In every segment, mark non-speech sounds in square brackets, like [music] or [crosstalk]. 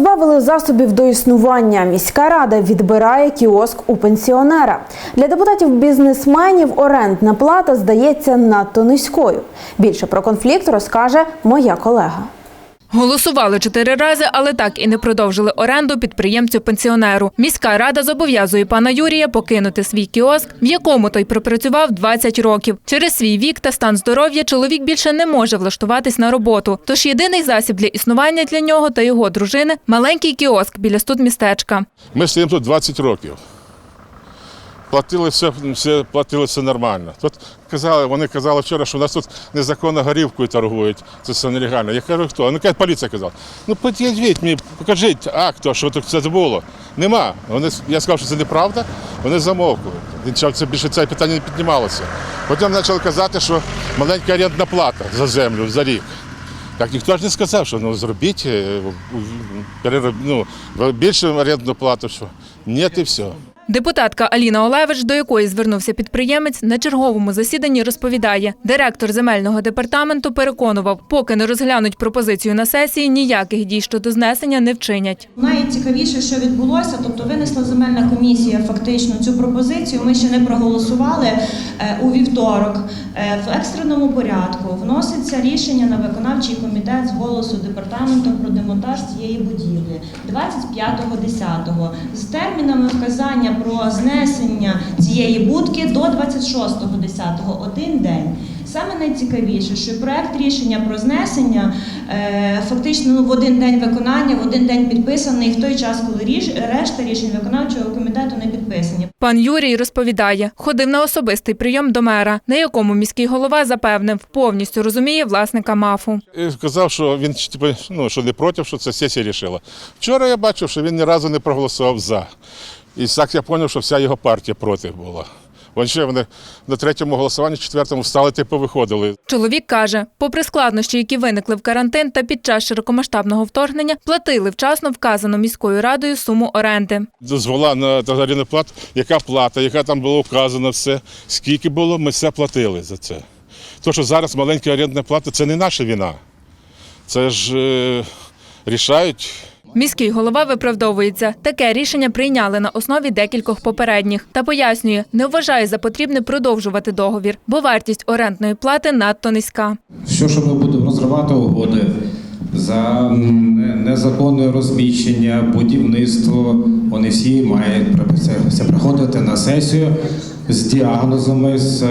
позбавили засобів до існування. Міська рада відбирає кіоск у пенсіонера. Для депутатів-бізнесменів орендна плата здається надто низькою. Більше про конфлікт розкаже моя колега. Голосували чотири рази, але так і не продовжили оренду підприємцю-пенсіонеру. Міська рада зобов'язує пана Юрія покинути свій кіоск, в якому той пропрацював 20 років. Через свій вік та стан здоров'я чоловік більше не може влаштуватись на роботу. Тож єдиний засіб для існування для нього та його дружини маленький кіоск біля студмістечка. Ми стоїмо тут 20 років. Платили все, все, платили все нормально. Тут казали, вони казали вчора, що у нас тут незаконно горівкою торгують. Це все нелегально. Я кажу, хто? Ну, кажуть, поліція казала. Ну, під'їдь мені, покажіть акт, що тут це було. Нема. Вони, я сказав, що це неправда, вони замовкли. Це більше це питання не піднімалося. Потім почали казати, що маленька орендна плата за землю за рік. Так ніхто ж не сказав, що ну зробіть е, ну, більше орендну плату, що ні, і все. Депутатка Аліна Олевич, до якої звернувся підприємець, на черговому засіданні розповідає, директор земельного департаменту переконував, поки не розглянуть пропозицію на сесії, ніяких дій щодо знесення не вчинять. Найцікавіше, що відбулося, тобто винесла земельна комісія фактично цю пропозицію. Ми ще не проголосували Е, у вівторок. Е, В екстреному порядку вноситься рішення на виконавчий комітет з голосу департаменту про демонтаж цієї будівлі 25.10 з термінами вказання про знесення цієї будки до 26.10 один день. Саме найцікавіше, що проект рішення про знесення е, фактично ну, в один день виконання, в один день підписаний, в той час, коли ріш, решта рішень виконавчого комітету не підписані. Пан Юрій розповідає, ходив на особистий прийом до мера, на якому міський голова запевнив, повністю розуміє власника мафу. І сказав, що він типу, ну, що не проти, що це сесія рішила. Вчора я бачив, що він ні разу не проголосував за. І так я зрозумів, що вся його партія проти була. Вони ще вони на третьому голосуванні, четвертому встали та повиходили. Чоловік каже, попри складнощі, які виникли в карантин та під час широкомасштабного вторгнення, платили вчасно вказану міською радою суму оренди. Дозвола на тазаріну плату, яка плата, яка там було вказано все, скільки було, ми все платили за це. То, що зараз маленька орендна плата, це не наша вина. Це ж е, рішають Міський голова виправдовується. Таке рішення прийняли на основі декількох попередніх та пояснює, не вважає за потрібне продовжувати договір, бо вартість орендної плати надто низька. Все, що ми будемо розривати угоди за незаконне розміщення, будівництво, вони всі мають це приходити на сесію з діагнозами, з,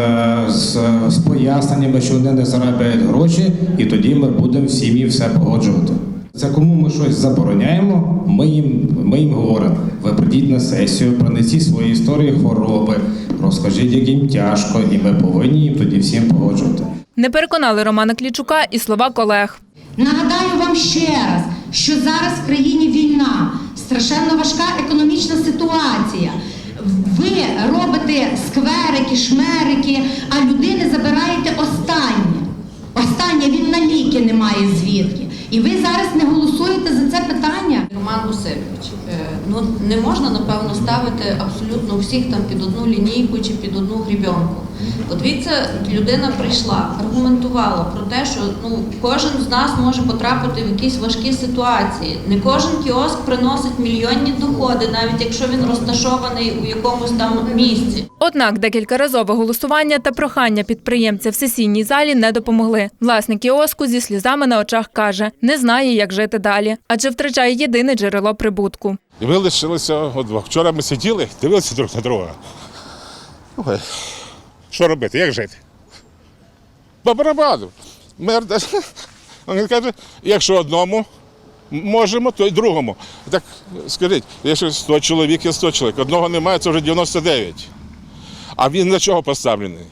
з, з поясненнями, що вони не заробляють гроші, і тоді ми будемо всі їм все погоджувати. Це кому ми щось забороняємо, ми їм, ми їм говоримо, ви прийдіть на сесію, принесіть свої історії хвороби, розкажіть, як їм тяжко, і ми повинні їм тоді всім погоджувати. Не переконали Романа Клічука і слова колег. Нагадаю вам ще раз, що зараз в країні війна, страшенно важка економічна ситуація. Ви робите скверики, шмерики, а людини забираєте останнє. Останнє він на ліки не має звідки. І ви зараз не голосуєте за це питання. Роман Васильович, е, ну не можна напевно ставити абсолютно всіх там під одну лінійку чи під одну грібенку. От дивіться, людина прийшла, аргументувала про те, що ну кожен з нас може потрапити в якісь важкі ситуації. Не кожен кіоск приносить мільйонні доходи, навіть якщо він розташований у якомусь там місці. Однак декількаразове голосування та прохання підприємця в сесійній залі не допомогли. Власник кіоску зі сльозами на очах каже, не знає, як жити далі, адже втрачає єдине джерело прибутку. І ми лишилися удвох. Вчора ми сиділи, дивилися друг на друга. Ой, що робити, як жити? По барабану. Мерда. [laughs] він каже, якщо одному можемо, то й другому. Так скажіть, якщо 100 чоловік є 100 чоловік, одного немає, це вже 99. А він на чого поставлений?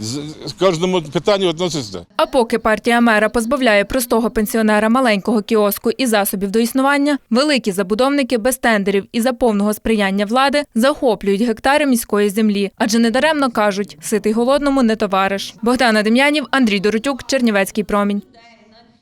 З кожному питанню відноситься. А поки партія мера позбавляє простого пенсіонера маленького кіоску і засобів до існування, великі забудовники без тендерів і за повного сприяння влади захоплюють гектари міської землі, адже недаремно кажуть, ситий голодному не товариш. Богдана Дем'янів, Андрій Доротюк, Чернівецький промінь.